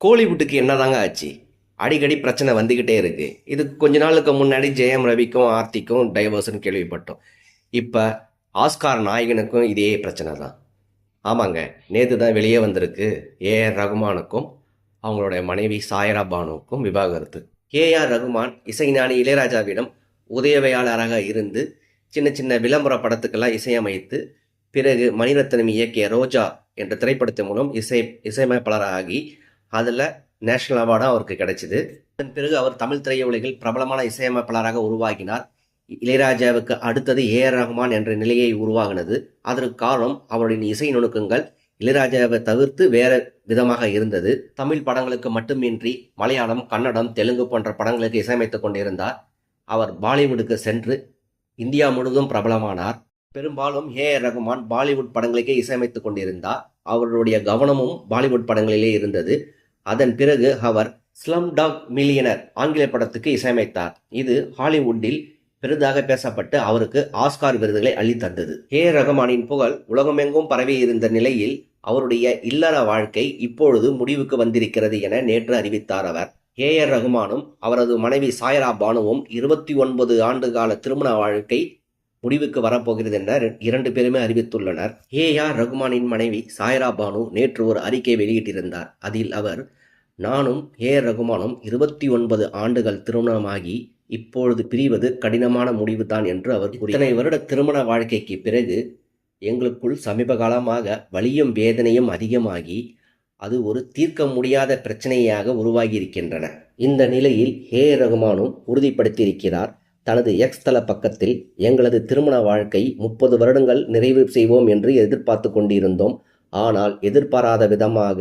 கோலிவுட்டுக்கு என்னதாங்க ஆச்சு? அடிக்கடி பிரச்சனை வந்துக்கிட்டே இருக்கு. இது கொஞ்ச நாளுக்கு முன்னாடி ஜெயம் ரவிக்கும் ஆர்த்திக்கும் டைவர்ஸ்னு கேள்விப்பட்டோம். இப்போ ஆஸ்கார் நாயகனுக்கும் இதே பிரச்சனை தான். ஆமாங்க நேற்று தான் வெளியே வந்திருக்கு ஏஆர் ரகுமானுக்கும் அவங்களுடைய மனைவி சாயரா பானுவுக்கும் விவாகரத்து. கேஆர் ரகுமான் இசைஞானி இளையராஜாவிடம் உதவியாளராக இருந்து சின்ன சின்ன விளம்பர படத்துக்கெல்லாம் இசையமைத்து பிறகு மணிரத்னம் இயக்கிய ரோஜா என்ற திரைப்படத்தின் மூலம் இசை இசையமைப்பாளராகி அதில் நேஷனல் அவார்டும் அவருக்கு கிடைச்சிது. அதன் பிறகு அவர் தமிழ் திரையுலகில் பிரபலமான இசையமைப்பாளராக உருவாகினார் இளையராஜாவுக்கு அடுத்தது ஏ ஆர் ரஹ்மான் என்ற நிலையை உருவாகினது அதற்கு காரணம் அவருடைய இசை நுணுக்கங்கள். இளையராஜாவை தவிர்த்து வேற விதமாக இருந்தது. தமிழ் படங்களுக்கு மட்டுமின்றி மலையாளம் கன்னடம் தெலுங்கு போன்ற படங்களுக்கு இசையமைத்துக் கொண்டிருந்தார். அவர் பாலிவுட்டுக்கு சென்று இந்தியா முழுவதும் பிரபலமானார். பெரும்பாலும் ஏ ஆர் ரகுமான் பாலிவுட் படங்களுக்கே இசையமைத்துக் கொண்டிருந்தார். அவருடைய கவனமும் பாலிவுட் படங்களிலே இருந்தது. அதன் பிறகு அவர் ஸ்லம் டாக் மில்லியனர் ஆங்கில படத்துக்கு இசையமைத்தார். இது ஹாலிவுட்டில் பெரிதாக பேசப்பட்டு அவருக்கு ஆஸ்கார் விருதுகளை அளித்தந்தது ஏ ஆர் ரகுமானின் புகழ் உலகமெங்கும் பரவி இருந்த நிலையில் அவருடைய இல்லற வாழ்க்கை இப்பொழுது முடிவுக்கு வந்திருக்கிறது என நேற்று அறிவித்தார் அவர். ஏ ஆர் ரகுமானும் அவரது மனைவி சாயரா பானுவும் இருபத்தி ஒன்பது ஆண்டு கால திருமண வாழ்க்கை முடிவுக்கு வரப்போகிறது என இரண்டு பேருமே அறிவித்துள்ளனர். ஏ. ஆர். ரகுமானின் மனைவி சாயரா பானு நேற்று ஒரு அறிக்கை வெளியிட்டிருந்தார். அதில் அவர் நானும் ஏ. ஆர். ரகுமானும் இருபத்தி ஒன்பது ஆண்டுகள் திருமணமாகி இப்பொழுது பிரிவது கடினமான முடிவுதான் என்று அவர் இத்தனை வருட திருமண வாழ்க்கைக்கு பிறகு எங்களுக்குள் சமீப காலமாக வலியும் வேதனையும் அதிகமாகி அது ஒரு தீர்க்க முடியாத பிரச்சனையாக உருவாகி இருக்கின்றன இந்த நிலையில் ஏ. ரகுமானும் உறுதிப்படுத்தியிருக்கிறார். தனது எக்ஸ் தள பக்கத்தில் எங்களது திருமண வாழ்க்கை முப்பது வருடங்கள் நிறைவு செய்வோம் என்று எதிர்பார்த்து கொண்டிருந்தோம். ஆனால் எதிர்பாராத விதமாக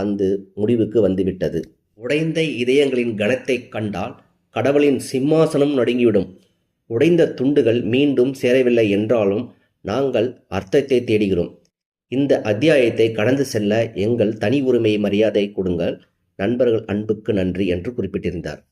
அந்த முடிவுக்கு வந்துவிட்டது. உடைந்த இதயங்களின் கணத்தை கண்டால் கடவுளின் சிம்மாசனம் நடுங்கிவிடும். உடைந்த துண்டுகள் மீண்டும் சேரவில்லை என்றாலும் நாங்கள் அர்த்தத்தை தேடுகிறோம். இந்த அத்தியாயத்தை கடந்து செல்ல எங்கள் தனி உரிமை மரியாதை கொடுங்கள். நண்பர்கள் அன்புக்கு நன்றி என்று குறிப்பிட்டிருந்தார்.